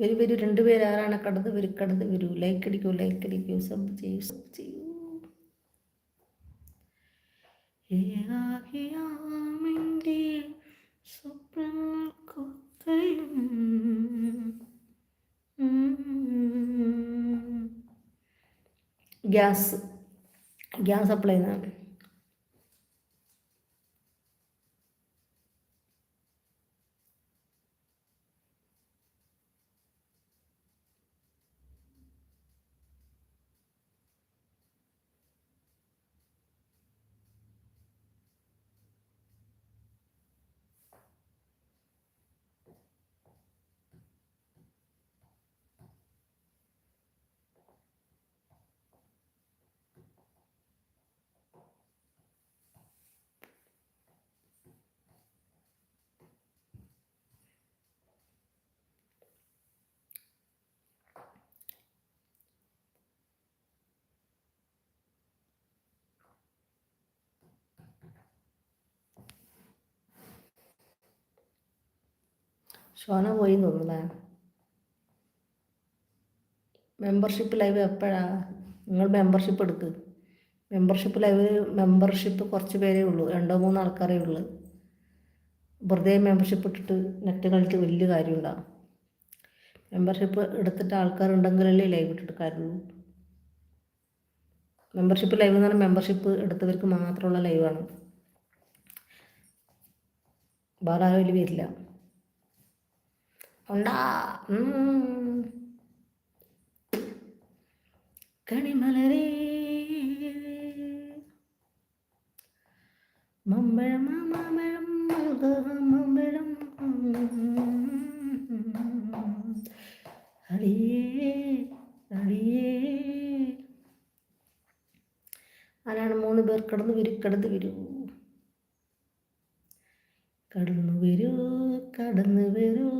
വരൂ വരും രണ്ടുപേർ ആരാണ് കടന്ന് വരും കടന്ന് വരൂ. ലൈക്ക് അടിക്കൂ ലൈക്ക് അടിക്കൂ സബ് ചെയ്യൂ സബ് ചെയ്യൂ. ഗ്യാസ് ഗ്യാസ് സപ്ലൈ ചെയ്യുന്നതാണ്. ഷോന പോയി തോന്നുന്നേ മെമ്പർഷിപ്പ് ലൈവ് എപ്പോഴാ? നിങ്ങൾ മെമ്പർഷിപ്പ് എടുക്ക്. മെമ്പർഷിപ്പ് ലൈവ് മെമ്പർഷിപ്പ് കുറച്ച് പേരേ ഉള്ളൂ. രണ്ടോ മൂന്നോ ആൾക്കാരേ ഉള്ളൂ. വെറുതെ മെമ്പർഷിപ്പ് ഇട്ടിട്ട് നെറ്റ് കളിച്ച് വലിയ കാര്യമുണ്ടാകും മെമ്പർഷിപ്പ് എടുത്തിട്ട് ആൾക്കാരുണ്ടെങ്കിലല്ലേ ലൈവ് ഇട്ടിട്ട് കാര്യമുള്ളൂ മെമ്പർഷിപ്പ് ലൈവ് എന്ന് പറഞ്ഞാൽ മെമ്പർഷിപ്പ് എടുത്തവർക്ക് മാത്രമുള്ള ലൈവാണ് ആരും വരില്ല. ഉണ്ടാ. കണിമലരേ. മമ്പഴം മാമഴം മമ്പഴം. അടിയേ അടിയേ ആരാണ് മൂന്ന് പേർ കടന്നു വരൂ കടന്നു വരൂ. കടന്നു വരൂ കടന്നു വരൂ.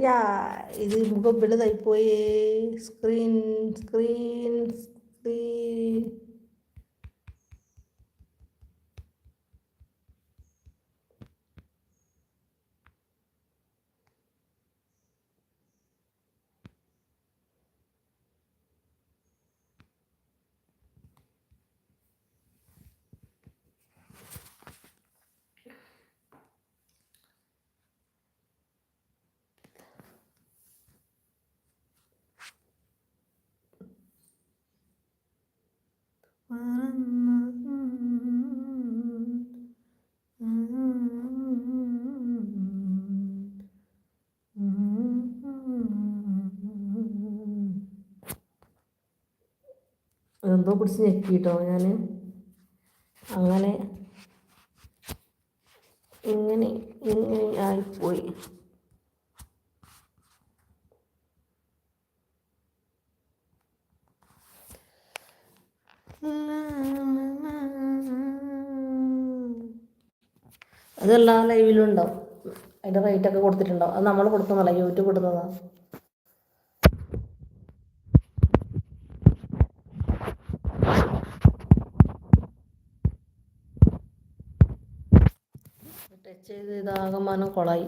ya es de mucho screen screen screen. എന്തോ പിടിച്ച് ഞെക്കിട്ടോ ഞാൻ അങ്ങനെ ഇങ്ങനെ ഇങ്ങനെ ആയിപ്പോയി. അതെല്ലാ ലൈവിലുണ്ടോ ഉണ്ടാവും. അതിന്റെ റേറ്റൊക്കെ കൊടുത്തിട്ടുണ്ടാവും. അത് നമ്മൾ കൊടുക്കുന്നതല്ല യൂട്യൂബ് ഇടുന്നതാണ് ചെയ്ത് ഇതാകമാനം കൊളായി.